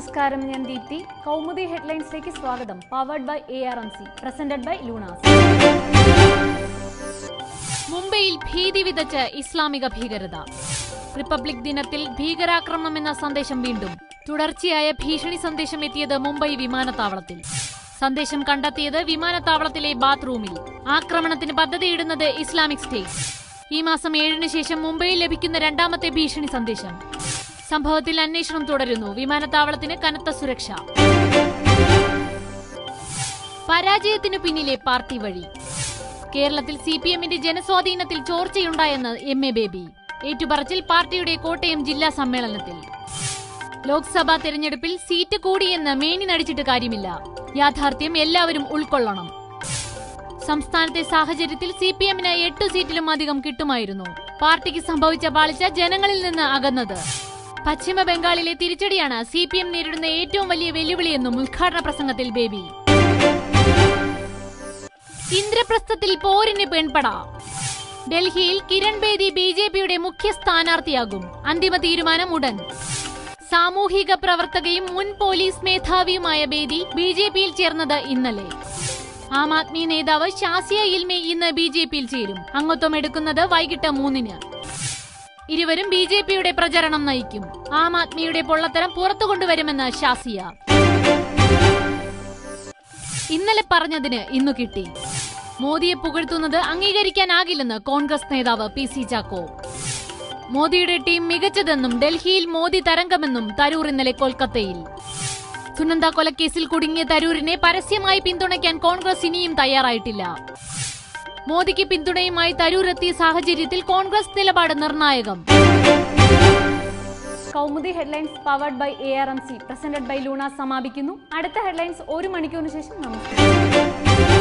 നമസ്കാരം ഞാൻ ദീപ്തി. കൗമുദി ഹെഡ്ലൈൻസിലേക്ക് സ്വാഗതം. Powered by A R M C presented by Luna's മുംബൈയിൽ ഭീതി വിതച്ച് ഇസ്ലാമിക ഭീകരത. റിപ്പബ്ലിക് ദിനത്തിൽ ഭീകരാക്രമണം എന്ന സന്ദേശം വീണ്ടും. തുടർച്ചയായ ഭീഷണി സന്ദേശം എത്തിയത് മുംബൈ വിമാനത്താവളത്തിൽ. സന്ദേശം കണ്ടെത്തിയത് വിമാനത്താവളത്തിലെ ബാത്റൂമിൽ. ആക്രമണത്തിന് പദ്ധതിയിടുന്നത് ഇസ്ലാമിക് സ്റ്റേറ്റ്. ഈ മാസം ഏഴിന് ശേഷം മുംബൈയിൽ ലഭിക്കുന്ന രണ്ടാമത്തെ ഭീഷണി സന്ദേശം. സംഭവത്തിൽ അന്വേഷണം തുടരുന്നു. വിമാനത്താവളത്തിന് കനത്ത സുരക്ഷ. പരാജയത്തിനു പിന്നിലെ പാർട്ടി വഴി. കേരളത്തിൽ സി പി എമ്മിന്റെ ജനസ്വാധീനത്തിൽ ചോർച്ചയുണ്ടായെന്ന് എം എ ബേബി. ഏറ്റുപറച്ചിൽ പാർട്ടിയുടെ കോട്ടയം ജില്ലാ സമ്മേളനത്തിൽ. ലോക്സഭാ തെരഞ്ഞെടുപ്പിൽ സീറ്റ് കൂടിയെന്ന് മേനി നടിച്ചിട്ട് കാര്യമില്ല. യാഥാർത്ഥ്യം എല്ലാവരും ഉൾക്കൊള്ളണം. സംസ്ഥാനത്തെ സാഹചര്യത്തിൽ സി പി എമ്മിന് എട്ടു സീറ്റിലും അധികം കിട്ടുമായിരുന്നു. പാർട്ടിക്ക് സംഭവിച്ച പാളിച്ച ജനങ്ങളിൽ നിന്ന് അകന്നത്. പശ്ചിമ ബംഗാളിലെ തിരിച്ചടിയാണ് സി പി എം നേരിടുന്ന ഏറ്റവും വലിയ വെല്ലുവിളിയെന്നും ഉദ്ഘാടന പ്രസംഗത്തിൽ ബേബി. ഇന്ദ്രപ്രസ്ഥത്തിൽ പോരിന് പെൺപട. ഡൽഹിയിൽ കിരൺ ബേദി ബി ജെ പിയുടെ മുഖ്യ സ്ഥാനാർത്ഥിയാകും. അന്തിമ തീരുമാനം ഉടൻ. സാമൂഹിക പ്രവർത്തകയും മുൻ പോലീസ് മേധാവിയുമായ ബേദി ബി ജെ പിയിൽ ചേർന്നത് ഇന്നലെ. ആം ആദ്മി നേതാവ് ഷാസിയ ഇൽമെ ഇന്ന് ബി ജെ പിയിൽ ചേരും. അംഗത്വം എടുക്കുന്നത് വൈകിട്ട് മൂന്നിന്. ഇരുവരും ബി ജെ പിയുടെ പ്രചരണം നയിക്കും. ആം ആദ്മിയുടെ പൊള്ളത്തരം പുറത്തു കൊണ്ടുവരുമെന്ന് ഷാസിയ. ഇന്നലെ പറഞ്ഞതിന് ഇന്നു കിട്ടി. മോദിയെ പുകഴ്ത്തുന്നത് അംഗീകരിക്കാനാകില്ലെന്ന് കോൺഗ്രസ് നേതാവ് പി സി ചാക്കോ. മോദിയുടെ ടീം മികച്ചതെന്നും ഡൽഹിയിൽ മോദി തരംഗമെന്നും തരൂർ ഇന്നലെ കൊൽക്കത്തയിൽ. സുനന്ദ കൊലക്കേസിൽ കുടുങ്ങിയ തരൂരിനെ പരസ്യമായി പിന്തുണയ്ക്കാൻ കോൺഗ്രസ് ഇനിയും തയ്യാറായിട്ടില്ല. മോദിക്ക് പിന്തുണയുമായി തരൂർ എത്തിയ സാഹചര്യത്തിൽ കോൺഗ്രസ് നിലപാട് നിർണായകം. Kaumudi headlines powered by A R M C presented by Luna സമാപിക്കുന്നു. അടുത്ത ഹെഡ്ലൈൻസ് ഒരു മണിക്കൂറിന് ശേഷം നമസ്കാരം